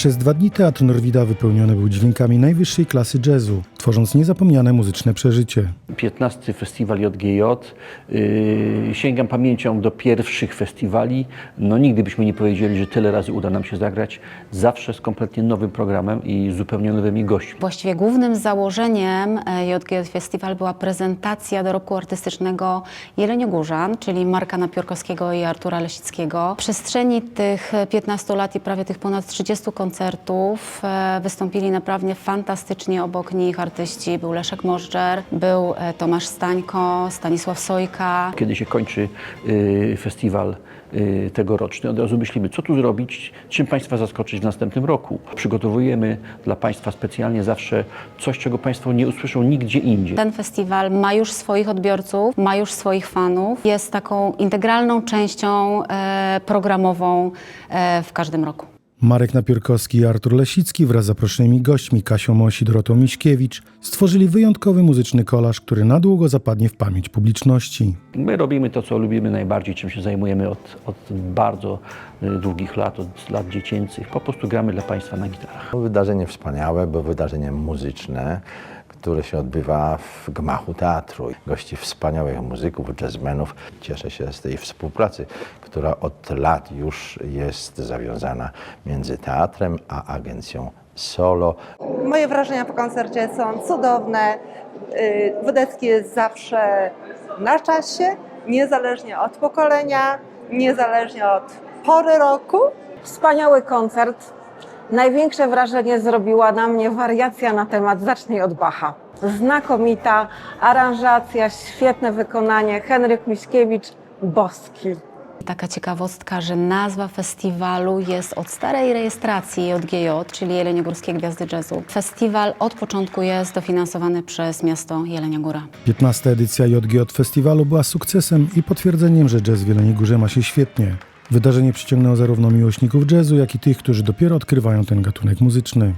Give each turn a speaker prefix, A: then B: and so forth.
A: Przez dwa dni Teatr Norwida wypełniony był dźwiękami najwyższej klasy jazzu, tworząc niezapomniane muzyczne przeżycie.
B: 15 festiwal JGJ. Yy, sięgam pamięcią do pierwszych festiwali. No nigdy byśmy nie powiedzieli, że tyle razy uda nam się zagrać. Zawsze z kompletnie nowym programem i zupełnie nowymi gośćmi.
C: Właściwie głównym założeniem e, JGJ Festival była prezentacja dorobku artystycznego Jeleniogórzan, czyli Marka Napiórkowskiego i Artura Lesickiego. W przestrzeni tych 15 lat i prawie tych ponad 30 koncertów e, wystąpili naprawdę fantastycznie obok nich artyści. Był Leszek Możdżer, był e, Tomasz Stańko, Stanisław Sojka,
B: Kiedy się kończy yy, festiwal yy, tegoroczny, od razu myślimy, co tu zrobić, czym Państwa zaskoczyć w następnym roku. Przygotowujemy dla Państwa specjalnie zawsze coś, czego Państwo nie usłyszą nigdzie indziej.
C: Ten festiwal ma już swoich odbiorców, ma już swoich fanów. Jest taką integralną częścią e, programową e, w każdym roku.
A: Marek Napiórkowski i Artur Lesicki wraz z zaproszonymi gośćmi Kasią Moś i Dorotą Miśkiewicz stworzyli wyjątkowy muzyczny kolaż, który na długo zapadnie w pamięć publiczności.
B: My robimy to, co lubimy najbardziej, czym się zajmujemy od, od bardzo y, długich lat, od lat dziecięcych. Po prostu gramy dla Państwa na gitarach.
D: Wydarzenie wspaniałe, bo wydarzenie muzyczne, które się odbywa w gmachu teatru. Gości wspaniałych muzyków, jazzmenów. Cieszę się z tej współpracy, która od lat już jest zawiązana między teatrem a agencją Solo.
E: Moje wrażenia po koncercie są cudowne. Y, Wodecki jest zawsze na czasie, niezależnie od pokolenia, niezależnie od pory roku.
F: Wspaniały koncert. Największe wrażenie zrobiła na mnie wariacja na temat Zacznij od Bacha. Znakomita aranżacja, świetne wykonanie. Henryk Miśkiewicz, boski.
C: Taka ciekawostka, że nazwa festiwalu jest od starej rejestracji JGJ, czyli Jeleniogórskie Gwiazdy Jazzu. Festiwal od początku jest dofinansowany przez miasto Jelenia Góra.
A: 15. edycja JGJ Festiwalu była sukcesem i potwierdzeniem, że jazz w Jeleniej Górze ma się świetnie. Wydarzenie przyciągnęło zarówno miłośników jazzu, jak i tych, którzy dopiero odkrywają ten gatunek muzyczny.